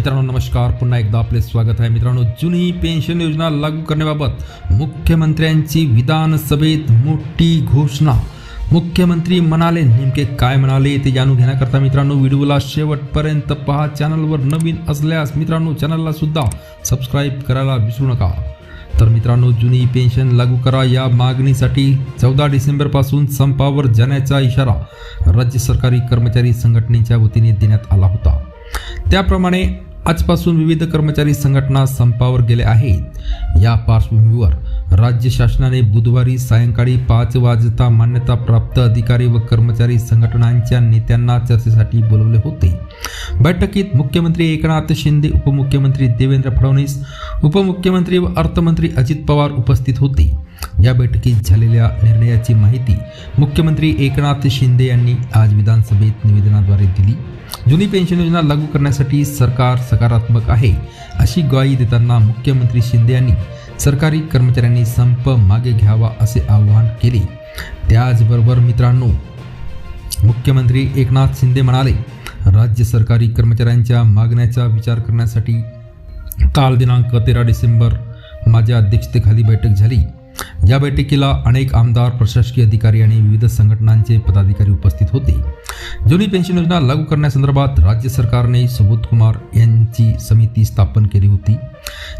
मित्रांनो नमस्कार. पुन्हा एकदा आपले स्वागत आहे. मित्रांनो जुनी पेन्शन योजना लागू करण्याबाबत मुख्यमंत्र्यांची विधानसभेत मोठी घोषणा. मुख्यमंत्री म्हणाले नेमके काय म्हणाले ते जाणून घेण्याकरता मित्रांनो व्हिडिओला शेवटपर्यंत पहा. चॅनलवर नवीन असल्यास मित्रांनो चॅनलला सुद्धा सबस्क्राईब करायला विसरू नका. तर मित्रांनो जुनी पेन्शन लागू करा या मागणीसाठी चौदा डिसेंबरपासून संपावर जाण्याचा इशारा राज्य सरकारी कर्मचारी संघटनेच्या वतीने देण्यात आला होता. त्याप्रमाणे आजपासून विविध कर्मचारी संघटना संपावर गेले आहेत. या पार्श्वभूमीवर राज्य शासनाने बुधवारी सायंकाळी पाच वाजता मान्यता प्राप्त अधिकारी व कर्मचारी संघटनांच्या नेत्यांना चर्चेसाठी बोलवले होते. बैठकीत मुख्यमंत्री एकनाथ शिंदे उपमुख्यमंत्री देवेंद्र फडणवीस उपमुख्यमंत्री व अर्थमंत्री अजित पवार उपस्थित होते. या बैठकीत झालेल्या निर्णयाची माहिती मुख्यमंत्री एकनाथ शिंदे यांनी आज विधानसभेत निवेदनाद्वारे दिली. जुनी पेन्शन योजना लागू करण्यासाठी सरकार सकारात्मक आहे अशी ग्वाही देताना मुख्यमंत्री शिंदे यांनी सरकारी कर्मचाऱ्यांनी संप मागे घ्यावा असे आवाहन केले. त्याचबरोबर मित्रांनो मुख्यमंत्री एकनाथ शिंदे म्हणाले राज्य सरकारी कर्मचाऱ्यांच्या मागण्याचा विचार करण्यासाठी काल दिनांक तेरा डिसेंबर माझ्या अध्यक्षतेखाली बैठक झाली. या बैठकीला अनेक आमदार प्रशासकीय अधिकारी आणि विविध संघटनांचे पदाधिकारी उपस्थित होते. जुनी पेन्शन योजना लागू करण्यासंदर्भात राज्य सरकारने सुबोध कुमार यांची समिती स्थापन केली होती.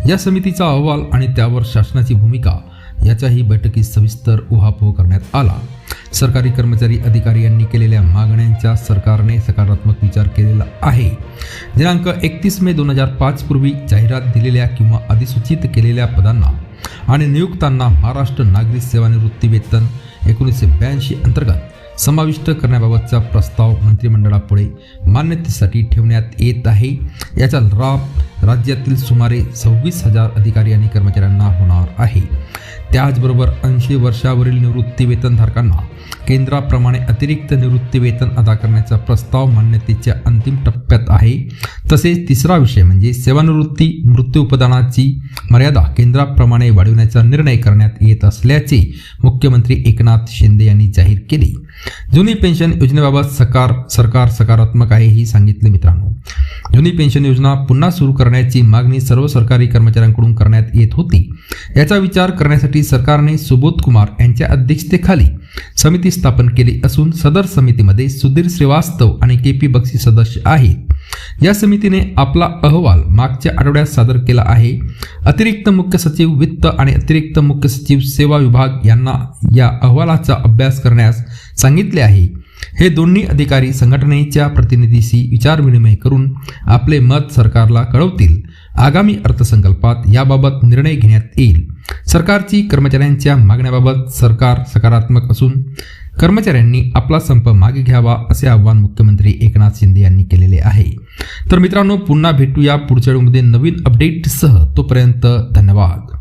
या समितीचा अहवाल आणि त्यावर शासनाची भूमिका याच्याही बैठकीत सविस्तर उहापोह करण्यात आला. सरकारी कर्मचारी अधिकारी यांनी केलेल्या मागण्यांचा सरकारने सकारात्मक विचार केलेला आहे. दिनांक एकतीस मे दोन हजार पाच पूर्वी जाहिरात दिलेल्या किंवा अधिसूचित केलेल्या पदांना आणि नियुक्तांना महाराष्ट्र नागरिक सेवानिवृत्ती वेतन एकोणीसशे ब्याऐंशी अंतर्गत समाविष्ट करण्याबाबतचा प्रस्ताव मंत्रिमंडळापुढे मान्यतेसाठी ठेवण्यात येत आहे. याचा लाभ राज्यातील सुमारे सव्वीस हजार अधिकारी आणि कर्मचाऱ्यांना होणार आहे. त्याचबरोबर ऐंशी वर्षावरील निवृत्तीवेतनधारकांना केंद्राप्रमाणे अतिरिक्त निवृत्तीवेतन अदा करण्याचा प्रस्ताव मान्यतेच्या अंतिम टप्प्यात आहे. तसेच तिसरा विषय म्हणजे सेवानिवृत्ती मृत्यूपदानाची मर्यादा केंद्राप्रमाणे वाढवण्याचा निर्णय करण्यात येत असल्याचे मुख्यमंत्री एकनाथ शिंदे यांनी जाहीर केले. जुनी पेन्शन योजनेबाबत सकार सरकार सकारात्मक आहे ही सांगितले मित्रांनो. जुनी पेन्शन योजना पुन्हा सुरू करण्याची मागणी सर्व सरकारी कर्मचाऱ्यांकडून करण्यात येत होती. याचा विचार करण्यासाठी सरकारने सुबोध कुमार यांच्या अध्यक्षतेखाली समिती स्थापन केली असून सदर समितीमध्ये सुधीर श्रीवास्तव आणि के पी बक्षी सदस्य आहेत. या समितीने आपला अहवाल मागच्या आठवड्यात सादर केला आहे. अतिरिक्त मुख्य सचिव वित्त आणि अतिरिक्त मुख्य सचिव सेवा विभाग यांना या अहवालाचा अभ्यास करण्यास सांगितले आहे. हे दोन्ही अधिकारी संघटनेच्या प्रतिनिधीशी विचारविनिमय करून आपले मत सरकारला कळवतील. आगामी अर्थसंकल्पात याबाबत निर्णय घेण्यात येईल. सरकारची कर्मचाऱ्यांच्या मागण्याबाबत सरकार सकारात्मक असून कर्मचाऱ्यांनी आपला संप मागे घ्यावा असे आवाहन मुख्यमंत्री एकनाथ शिंदे यांनी केलेले आहे. तर मित्रांनो पुन्हा भेटूया पुढच्या वेळेमध्ये नवीन अपडेटसह तोपर्यंत धन्यवाद.